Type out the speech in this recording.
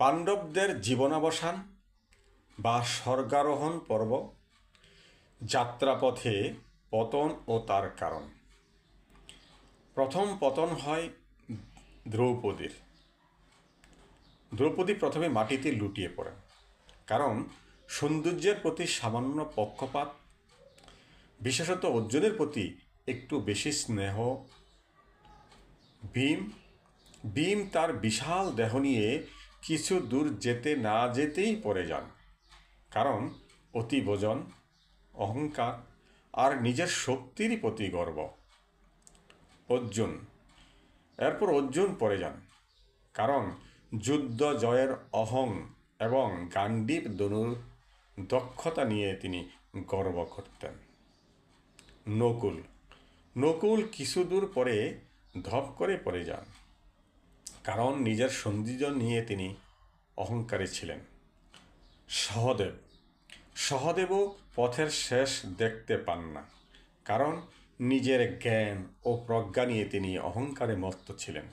পাণ্ডবদের জীবনাবসান বা স্বর্গারোহণ পর্ব যাত্রাপথে পতন ও তার কারণ। প্রথম পতন হয় দ্রৌপদীর। দ্রৌপদী প্রথমে মাটিতে লুটিয়ে পড়েন। কারণ সৌন্দর্যের প্রতি সামান্য পক্ষপাত, বিশেষত অর্জুনের প্রতি একটু বেশি স্নেহ, ভীম ভীম তার বিশাল দেহ নিয়ে কিছু দূর যেতে না যেতেই পড়ে যান। কারণ অতি ভোজন অহংকার আর নিজের শক্তিরই প্রতি গর্ব। অর্জুন, এরপর অর্জুন পড়ে যান। কারণ যুদ্ধ, জয়ের অহং এবং গান্ডীব দনুর দক্ষতা নিয়ে তিনি গর্ব করতেন। নকুল নকুল কিছু দূর পরে ধপ করে পড়ে যান। কারণ নিজের সৌন্দর্য নিয়ে তিনি অহংকারী ছিলেন। সহদেব। সহদেবও পথের শেষ দেখতে পান না, কারণ নিজের জ্ঞান ও প্রজ্ঞা নিয়ে তিনি অহংকারে মত্ত ছিলেন।